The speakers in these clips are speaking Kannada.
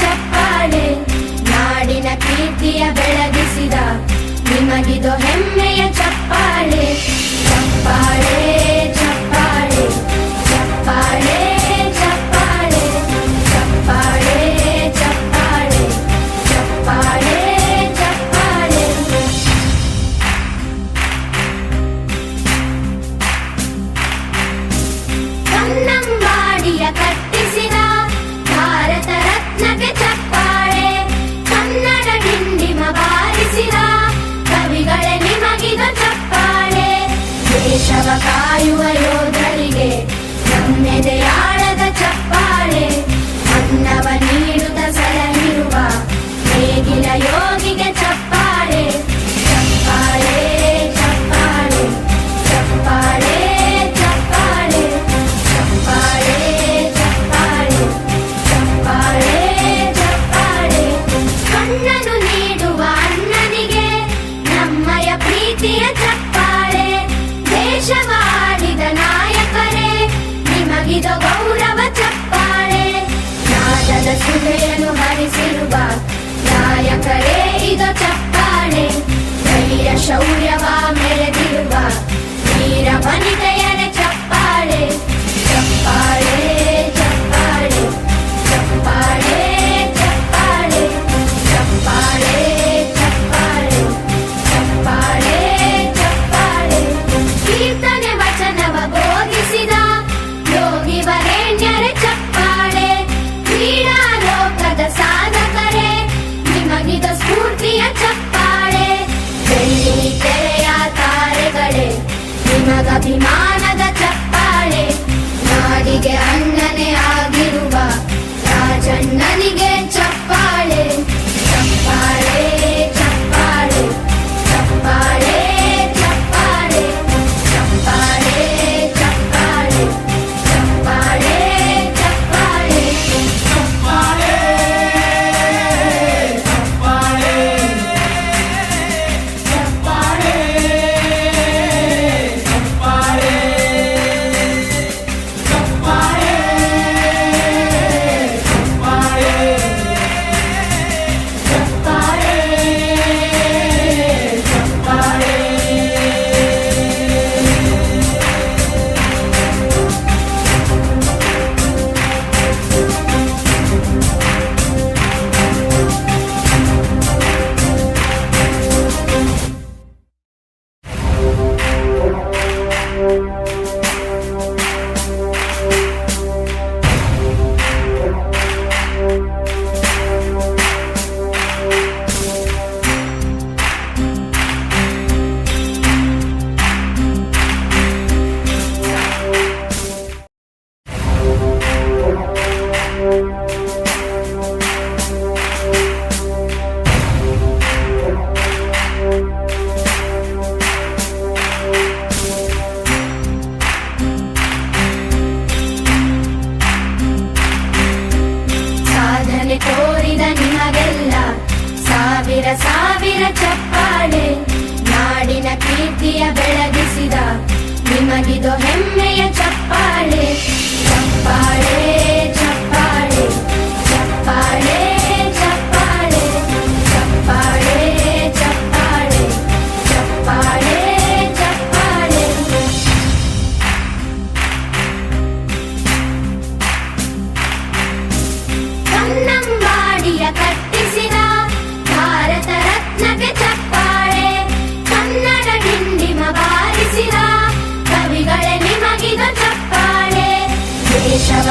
ಚಪ್ಪಾಳೆ ನಾಡಿನ ಕೀರ್ತಿಯ ಬೆಳಗಿಸಿದ ನಿಮಗಿದು ಹೆಮ್ಮೆಯ ಚಪ್ಪಾಳೆ ಚಪ್ಪಾಳೆ. 小乌鸦 ಹೆಮ್ಮೆಯ ಚ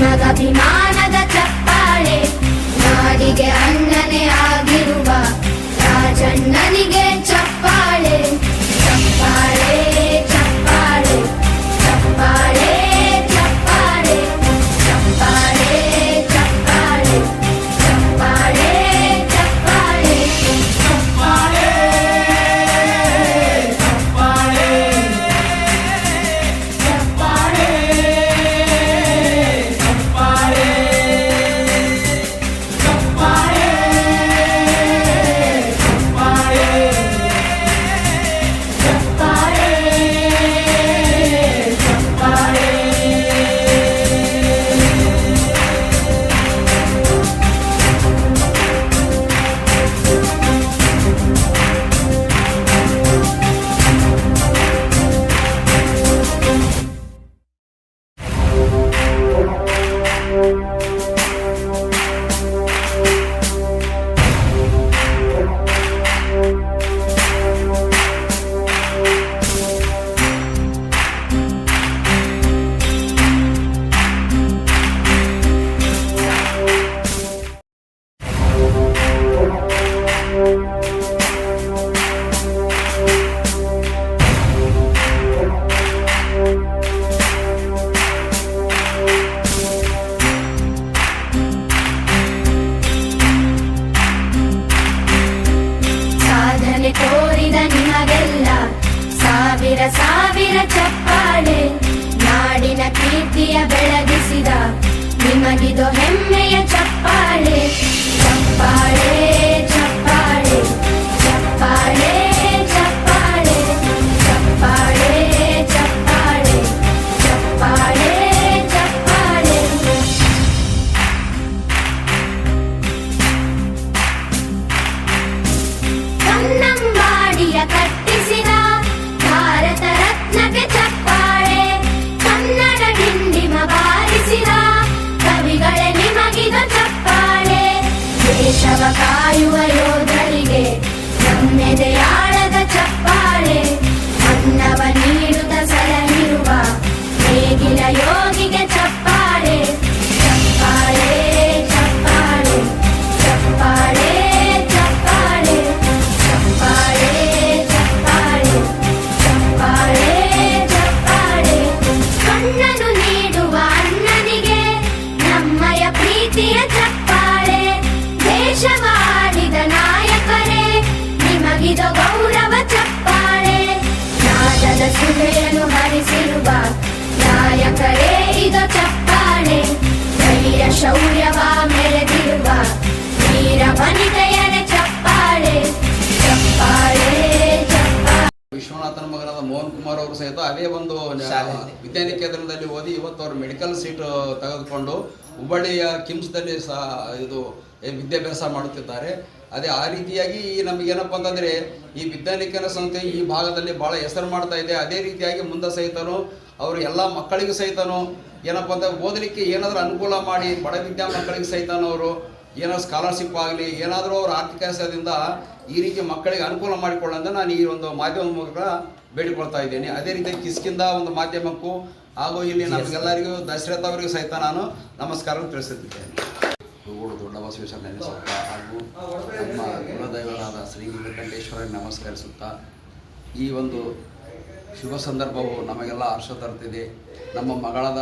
ಜನದಭಿಮಾನದ ಚಪ್ಪಾಳೆ ನಾಡಿಗೆ ಅನ್ನ ದೇಶವ ಕಾಯುವ ಯೋಧರಿಗೆ ನಮ್ಮೆದೆಯಾಳದ ಚಪ್ಪಾಳೆ. ಅನ್ನವ ವಿದ್ಯಾನಿಕೇತನದಲ್ಲಿ ಓದಿ ಇವತ್ತು ಅವರು ಮೆಡಿಕಲ್ ಸೀಟ್ ತೆಗೆದುಕೊಂಡು ಹುಬ್ಬಳ್ಳಿಯ ಕಿಮ್ಸ್ದಲ್ಲಿ ಸಹ ಇದು ವಿದ್ಯಾಭ್ಯಾಸ ಮಾಡುತ್ತಿದ್ದಾರೆ. ಅದೇ ಆ ರೀತಿಯಾಗಿ ನಮಗೇನಪ್ಪ ಅಂತಂದರೆ ಈ ವಿದ್ಯಾನಿಕೇತನ ಸಂಸ್ಥೆ ಈ ಭಾಗದಲ್ಲಿ ಭಾಳ ಹೆಸರು ಮಾಡ್ತಾ ಇದೆ. ಅದೇ ರೀತಿಯಾಗಿ ಮುಂದೆ ಸಹಿತನು ಅವರು ಎಲ್ಲ ಮಕ್ಕಳಿಗೂ ಸಹಿತನು ಏನಪ್ಪ ಅಂತ ಓದಲಿಕ್ಕೆ ಏನಾದರೂ ಅನುಕೂಲ ಮಾಡಿ ಬಡ ವಿದ್ಯಾ ಮಕ್ಕಳಿಗೆ ಸಹಿತನು ಅವರು ಏನಾದ್ರು ಸ್ಕಾಲರ್ಶಿಪ್ ಆಗಲಿ, ಏನಾದರೂ ಅವ್ರ ಆರ್ಥಿಕ ಹೆಸರದಿಂದ ಈ ರೀತಿ ಮಕ್ಕಳಿಗೆ ಅನುಕೂಲ ಮಾಡಿಕೊಳ್ಳೋದನ್ನು ನಾನು ಈ ಒಂದು ಮಾಧ್ಯಮ ಮೂಲಕ ಬೇಡಿಕೊಳ್ತಾ ಇದ್ದೇನೆ. ಅದೇ ರೀತಿ ಕಿಸ್ಕಿಂದ ಒಂದು ಮಾಧ್ಯಮಕ್ಕೂ ಹಾಗೂ ಇಲ್ಲಿ ನಮಗೆಲ್ಲರಿಗೂ ದಶರಥ ಅವರಿಗೂ ಸಹಿತ ನಾನು ನಮಸ್ಕಾರ ತಿಳಿಸುತ್ತಿದ್ದೇನೆ. ದೊಡ್ಡ ಬಸವೇಶ್ವರ ನೆನೆಸುತ್ತಾ ಹಾಗೂ ನಮ್ಮ ಕುಲದೈವರಾದ ಶ್ರೀ ವೆಂಕಟೇಶ್ವರ ನಮಸ್ಕರಿಸುತ್ತಾ ಈ ಒಂದು ಶುಭ ಸಂದರ್ಭವು ನಮಗೆಲ್ಲ ಹರ್ಷ ತರುತ್ತಿದೆ. ನಮ್ಮ ಮಗಳಾದ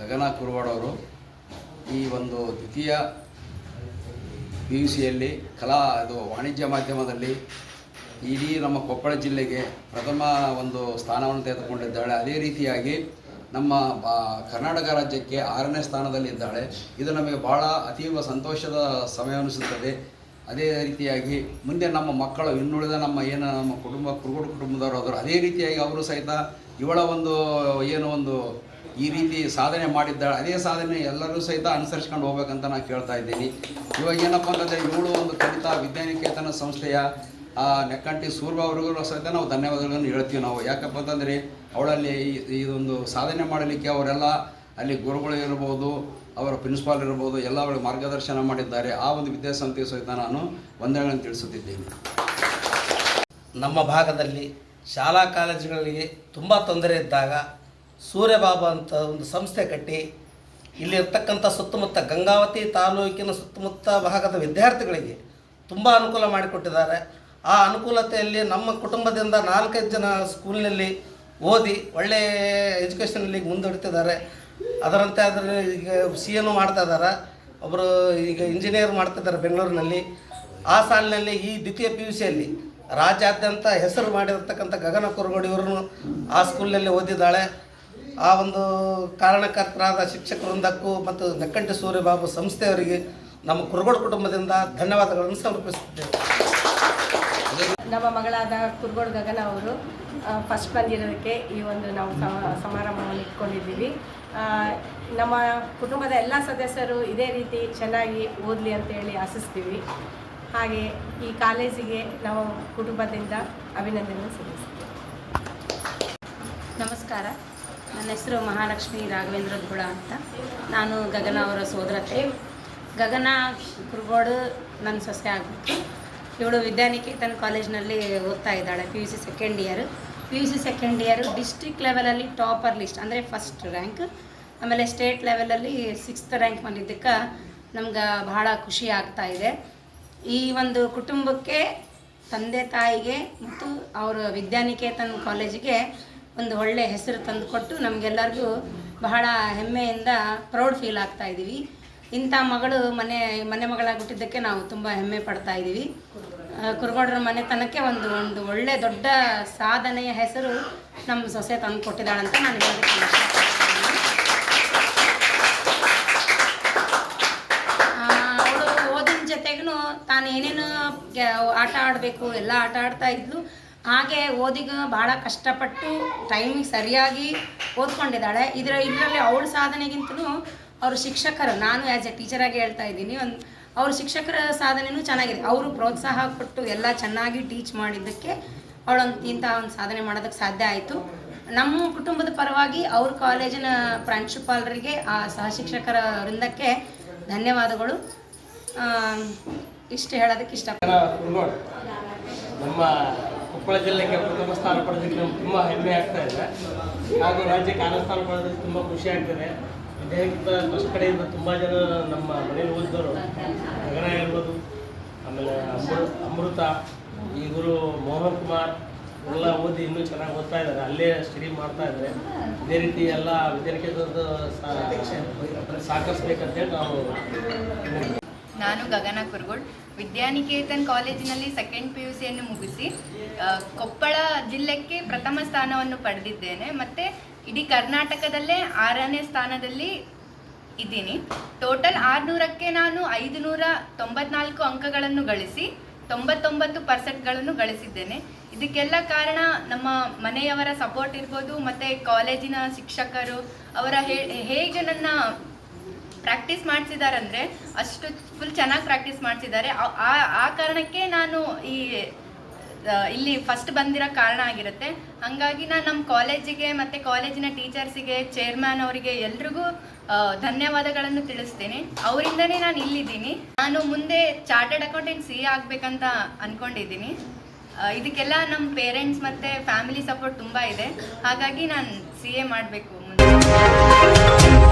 ಗಗನ ಕುರುವಾಡವರು ಈ ಒಂದು ದ್ವಿತೀಯ ಪಿ ಯು ಸಿಯಲ್ಲಿ ಕಲಾ ಇದು ವಾಣಿಜ್ಯ ಮಾಧ್ಯಮದಲ್ಲಿ ಇಡೀ ನಮ್ಮ ಕೊಪ್ಪಳ ಜಿಲ್ಲೆಗೆ ಪ್ರಥಮ ಒಂದು ಸ್ಥಾನವನ್ನು ತೆಗೆದುಕೊಂಡಿದ್ದಾಳೆ. ಅದೇ ರೀತಿಯಾಗಿ ನಮ್ಮ ಕರ್ನಾಟಕ ರಾಜ್ಯಕ್ಕೆ ಆರನೇ ಸ್ಥಾನದಲ್ಲಿದ್ದಾಳೆ. ಇದು ನಮಗೆ ಭಾಳ ಅತೀವ ಸಂತೋಷದ ಸಮಯ ಅನಿಸುತ್ತದೆ. ಅದೇ ರೀತಿಯಾಗಿ ಮುಂದೆ ನಮ್ಮ ಮಕ್ಕಳು, ಇನ್ನುಳಿದ ನಮ್ಮ ಏನು, ನಮ್ಮ ಕುಟುಂಬ ಕುರುಗೋಡು ಕುಟುಂಬದವರು ಆದರು ಅದೇ ರೀತಿಯಾಗಿ ಅವರು ಸಹಿತ ಇವಳ ಒಂದು ಏನು ಒಂದು ಈ ರೀತಿ ಸಾಧನೆ ಮಾಡಿದ್ದಾಳೆ. ಅದೇ ಸಾಧನೆ ಎಲ್ಲರೂ ಸಹಿತ ಅನುಸರಿಸ್ಕೊಂಡು ಹೋಗ್ಬೇಕಂತ ನಾನು ಕೇಳ್ತಾ ಇದ್ದೀನಿ. ಇವಾಗ ಏನಪ್ಪ ಅಂತಂದರೆ, ಇವಳು ಒಂದು ಕಲಿತಾ ವಿದ್ಯಾನಿಕೇತನ ಸಂಸ್ಥೆಯ ಆ, ನೆಕ್ಕಂಟಿ ಸೂರ್ವ ಅವರಿಗೂ ಸಹಿತ ನಾವು ಧನ್ಯವಾದಗಳನ್ನು ಹೇಳ್ತೀವಿ ನಾವು. ಯಾಕಪ್ಪ ಅಂತಂದರೆ ಅವಳಲ್ಲಿ ಇದೊಂದು ಸಾಧನೆ ಮಾಡಲಿಕ್ಕೆ ಅವರೆಲ್ಲ ಅಲ್ಲಿ ಗುರುಗಳು ಇರ್ಬೋದು ಅವರ ಪ್ರಿನ್ಸಿಪಾಲ್ ಇರ್ಬೋದು ಎಲ್ಲ ಅವಳಿಗೆ ಮಾರ್ಗದರ್ಶನ ಮಾಡಿದ್ದಾರೆ. ಆ ಒಂದು ವಿದ್ಯಾಸಂಸ್ಥೆಗೆ ಸಹಿತ ನಾನು ವಂದನೆಗಳನ್ನು ತಿಳಿಸುತ್ತಿದ್ದೇನೆ. ನಮ್ಮ ಭಾಗದಲ್ಲಿ ಶಾಲಾ ಕಾಲೇಜುಗಳಿಗೆ ತುಂಬ ತೊಂದರೆ ಇದ್ದಾಗ ಸೂರ್ಯಬಾಬಾ ಅಂತ ಒಂದು ಸಂಸ್ಥೆ ಕಟ್ಟಿ ಇಲ್ಲಿರ್ತಕ್ಕಂಥ ಸುತ್ತಮುತ್ತ ಗಂಗಾವತಿ ತಾಲೂಕಿನ ಸುತ್ತಮುತ್ತ ಭಾಗದ ವಿದ್ಯಾರ್ಥಿಗಳಿಗೆ ತುಂಬ ಅನುಕೂಲ ಮಾಡಿಕೊಟ್ಟಿದ್ದಾರೆ. ಆ ಅನುಕೂಲತೆಯಲ್ಲಿ ನಮ್ಮ ಕುಟುಂಬದಿಂದ ನಾಲ್ಕೈದು ಜನ ಸ್ಕೂಲ್ನಲ್ಲಿ ಓದಿ ಒಳ್ಳೆಯ ಎಜುಕೇಷನಲ್ಲಿ ಮುಂದುವರಿತಿದ್ದಾರೆ ಅದರಂತೆ ಅದರ ಈಗ ಸಿ ಎನು ಮಾಡ್ತಾ ಇದ್ದಾರೆ. ಒಬ್ಬರು ಈಗ ಇಂಜಿನಿಯರ್ ಮಾಡ್ತಿದ್ದಾರೆ ಬೆಂಗಳೂರಿನಲ್ಲಿ. ಆ ಸಾಲಿನಲ್ಲಿ ಈ ದ್ವಿತೀಯ ಪಿ ಯು ಸಿಯಲ್ಲಿ ರಾಜ್ಯಾದ್ಯಂತ ಹೆಸರು ಮಾಡಿರ್ತಕ್ಕಂಥ ಗಗನ ಕುರುಗೋಡಿ ಇವರು ಆ ಸ್ಕೂಲ್ನಲ್ಲಿ ಓದಿದ್ದಾಳೆ. ಆ ಒಂದು ಕಾರಣಕರ್ತರಾದ ಶಿಕ್ಷಕ ವೃಂದಕ್ಕೂ ಮತ್ತು ನಕ್ಕಂಟಿ ಸೂರ್ಯಬಾಬು ಸಂಸ್ಥೆಯವರಿಗೆ ನಮ್ಮ ಕುರುಗೋಡು ಕುಟುಂಬದಿಂದ ಧನ್ಯವಾದಗಳನ್ನು ಸಮರ್ಪಿಸುತ್ತೇವೆ ನಮ್ಮ ಮಗಳಾದ ಕುರ್ಗೋಡ್ ಗಗನ ಅವರು ಫಸ್ಟ್ ಬಂದಿರೋದಕ್ಕೆ ಈ ಒಂದು ನಾವು ಸಮ- ಸಮಾರಂಭವನ್ನು ಇಟ್ಕೊಂಡಿದ್ದೀವಿ. ನಮ್ಮ ಕುಟುಂಬದ ಎಲ್ಲ ಸದಸ್ಯರು ಇದೇ ರೀತಿ ಚೆನ್ನಾಗಿ ಓದಲಿ ಅಂತೇಳಿ ಆಶಿಸ್ತೀವಿ. ಹಾಗೆ ಈ ಕಾಲೇಜಿಗೆ ನಾವು ಕುಟುಂಬದಿಂದ ಅಭಿನಂದನೆ ಸಲ್ಲಿಸ್ತೀವಿ. ನಮಸ್ಕಾರ. ನನ್ನ ಹೆಸರು ಮಹಾಲಕ್ಷ್ಮಿ ರಾಘವೇಂದ್ರ ಗುಡ ಅಂತ. ನಾನು ಗಗನ ಅವರ ಸೋದರತೆ. ಗಗನ ಕುರುಗೋಡು ನನ್ನ ಸೊಸೆ ಆಗಬೇಕು ಇವಳು ವಿದ್ಯಾನಿಕೇತನ್ ಕಾಲೇಜ್ನಲ್ಲಿ ಓದ್ತಾ ಇದ್ದಾಳೆ P U C second year P U C second year district ಲೆವೆಲಲ್ಲಿ ಟಾಪರ್ ಲಿಸ್ಟ್ ಅಂದರೆ ಫಸ್ಟ್ ರ್ಯಾಂಕ್ ಆಮೇಲೆ ಸ್ಟೇಟ್ ಲೆವೆಲಲ್ಲಿ ಸಿಕ್ಸ್ತ್ ರ್ಯಾಂಕ್ ಬಂದಿದ್ದಕ್ಕೆ ನಮ್ಗೆ ಬಹಳ ಖುಷಿ ಆಗ್ತಾ ಇದೆ. ಈ ಒಂದು ಕುಟುಂಬಕ್ಕೆ ತಂದೆ ತಾಯಿಗೆ ಮತ್ತು ಅವರ ವಿದ್ಯಾನಿಕೇತನ್ ಕಾಲೇಜಿಗೆ ಒಂದು ಒಳ್ಳೆ ಹೆಸರು ತಂದುಕೊಟ್ಟು ನಮಗೆಲ್ಲರಿಗೂ ಬಹಳ ಹೆಮ್ಮೆಯಿಂದ ಪ್ರೌಡ್ ಫೀಲ್ ಆಗ್ತಾ ಇದ್ದೀವಿ ಇಂಥ ಮಗಳು ಮನೆ ಮನೆ ಮಗಳಾಗ್ಬಿಟ್ಟಿದ್ದಕ್ಕೆ ನಾವು ತುಂಬ ಹೆಮ್ಮೆ ಪಡ್ತಾ ಇದ್ದೀವಿ ಕುರುಗೋಡ್ರ ಮನೆತನಕ್ಕೆ ಒಂದು ಒಂದು ಒಳ್ಳೆ ದೊಡ್ಡ ಸಾಧನೆಯ ಹೆಸರು ನಮ್ಮ ಸೊಸೆ ತಂದು ಕೊಟ್ಟಿದ್ದಾಳಂತ ನಾನು ಹೇಳೋದಕ್ಕೆ. ಅವಳು ಓದಿನ ಜೊತೆಗೂ ತಾನು ಏನೇನು ಆಟ ಆಡಬೇಕು, ಎಲ್ಲ ಆಟ ಆಡ್ತಾ ಇದ್ಲು. ಹಾಗೆ ಓದಿಗೆ ಭಾಳ ಕಷ್ಟಪಟ್ಟು ಟೈಮಿಗೆ ಸರಿಯಾಗಿ ಓದ್ಕೊಂಡಿದ್ದಾಳೆ. ಇದರ ಇದರಲ್ಲಿ ಅವಳ ಸಾಧನೆಗಿಂತಲೂ ಅವರು ಶಿಕ್ಷಕರು. ನಾನು ಆ್ಯಸ್ ಎ ಟೀಚರಾಗಿ ಹೇಳ್ತಾ ಇದ್ದೀನಿ. ಒಂದು ಅವ್ರ ಶಿಕ್ಷಕರ ಸಾಧನೆಯೂ ಚೆನ್ನಾಗಿದೆ. ಅವರು ಪ್ರೋತ್ಸಾಹ ಕೊಟ್ಟು ಎಲ್ಲ ಚೆನ್ನಾಗಿ ಟೀಚ್ ಮಾಡಿದ್ದಕ್ಕೆ ಅವಳೊಂದು ಇಂಥ ಒಂದು ಸಾಧನೆ ಮಾಡೋದಕ್ಕೆ ಸಾಧ್ಯ ಆಯಿತು. ನಮ್ಮ ಕುಟುಂಬದ ಪರವಾಗಿ ಅವ್ರ ಕಾಲೇಜಿನ ಪ್ರಾಂಶುಪಾಲರಿಗೆ, ಆ ಸಹ ಶಿಕ್ಷಕರ ವೃಂದಕ್ಕೆ ಧನ್ಯವಾದಗಳು ಇಷ್ಟು ಹೇಳೋದಕ್ಕೆ ಇಷ್ಟ. ನಮ್ಮ ಕೊಪ್ಪಳ ಜಿಲ್ಲೆಗೆ ಪ್ರಥಮ ಸ್ಥಾನ ಪಡೆದಕ್ಕೆ ನಮ್ಗೆ ತುಂಬ ಹೆಮ್ಮೆ ಆಗ್ತಾ ಇದೆ. ಹಾಗೂ ರಾಜ್ಯಕ್ಕೆ ಆನಸ್ಥಾನ ಪಡೆದಕ್ಕೆ ತುಂಬ ಖುಷಿ ಆಗ್ತಿದೆ. ಫಸ್ಟ್ ಕಡೆಯಿಂದ ತುಂಬ ಜನ ನಮ್ಮ ಮನೇಲಿ ಓದಿದವರು. ಗಗನ ಇರ್ಬೋದು ಆಮೇಲೆ ಅಮೃ, ಅಮೃತ ಗುರು ಮೋಹನ್ ಕುಮಾರ್ ಎಲ್ಲ ಓದಿ ಇನ್ನೂ ಚೆನ್ನಾಗಿ ಓದ್ತಾ ಇದ್ದಾರೆ. ಅಲ್ಲೇ ಸ್ಟಡಿ ಮಾಡ್ತಾ ಇದ್ದಾರೆ. ಇದೇ ರೀತಿ ಎಲ್ಲ ವಿದ್ಯಾರ್ಥಿಗಳದ್ದು ಸಾಕರಿಸ್ಬೇಕಂತೇಳಿ ನಾವು ನಾನು ಗಗನ ಕುರ್ಗೋಡ್ ವಿದ್ಯಾನಿಕೇತನ್ ಕಾಲೇಜಿನಲ್ಲಿ ಸೆಕೆಂಡ್ ಪಿ ಯು ಸಿಯನ್ನು ಮುಗಿಸಿ ಕೊಪ್ಪಳ ಜಿಲ್ಲೆಗೆ ಪ್ರಥಮ ಸ್ಥಾನವನ್ನು ಪಡೆದಿದ್ದೇನೆ. ಮತ್ತು ಇಡೀ ಕರ್ನಾಟಕದಲ್ಲೇ ಆರನೇ ಸ್ಥಾನದಲ್ಲಿ ಇದ್ದೀನಿ. ಟೋಟಲ್ ಆರುನೂರಕ್ಕೆ ನಾನು ಐದು ನೂರ ತೊಂಬತ್ನಾಲ್ಕು ಅಂಕಗಳನ್ನು ಗಳಿಸಿ, ತೊಂಬತ್ತೊಂಬತ್ತು ಪರ್ಸೆಂಟ್ಗಳನ್ನು ಗಳಿಸಿದ್ದೇನೆ. ಇದಕ್ಕೆಲ್ಲ ಕಾರಣ ನಮ್ಮ ಮನೆಯವರ ಸಪೋರ್ಟ್ ಇರ್ಬೋದು, ಮತ್ತು ಕಾಲೇಜಿನ ಶಿಕ್ಷಕರು ಅವರ ಹೇಗೆ ನನ್ನ ಪ್ರಾಕ್ಟೀಸ್ ಮಾಡಿಸಿದಾರಂದ್ರೆ ಅಷ್ಟು ಫುಲ್ ಚೆನ್ನಾಗಿ ಪ್ರಾಕ್ಟೀಸ್ ಮಾಡಿಸಿದ್ದಾರೆ. ಆ ಕಾರಣಕ್ಕೆ ನಾನು ಈ ಇಲ್ಲಿ ಫಸ್ಟ್ ಬಂದಿರೋ ಕಾರಣ ಆಗಿರುತ್ತೆ. ಹಂಗಾಗಿ ನಾನು ನಮ್ಮ ಕಾಲೇಜಿಗೆ ಮತ್ತು ಕಾಲೇಜಿನ ಟೀಚರ್ಸಿಗೆ ಚೇರ್ಮ್ಯಾನ್ ಅವರಿಗೆ ಎಲ್ರಿಗೂ ಧನ್ಯವಾದಗಳನ್ನು ತಿಳಿಸ್ತೀನಿ. ಅವರಿಂದನೇ ನಾನು ಇಲ್ಲಿದ್ದೀನಿ. ನಾನು ಮುಂದೆ ಚಾರ್ಟರ್ಡ್ ಅಕೌಂಟೆಂಟ್ ಸಿ ಎ ಆಗಬೇಕಂತ ಅಂದ್ಕೊಂಡಿದ್ದೀನಿ ಇದಕ್ಕೆಲ್ಲ ನಮ್ಮ ಪೇರೆಂಟ್ಸ್ ಮತ್ತು ಫ್ಯಾಮಿಲಿ ಸಪೋರ್ಟ್ ತುಂಬ ಇದೆ. ಹಾಗಾಗಿ ನಾನು ಸಿ ಎ ಮಾಡಬೇಕು ಮುಂದೆ.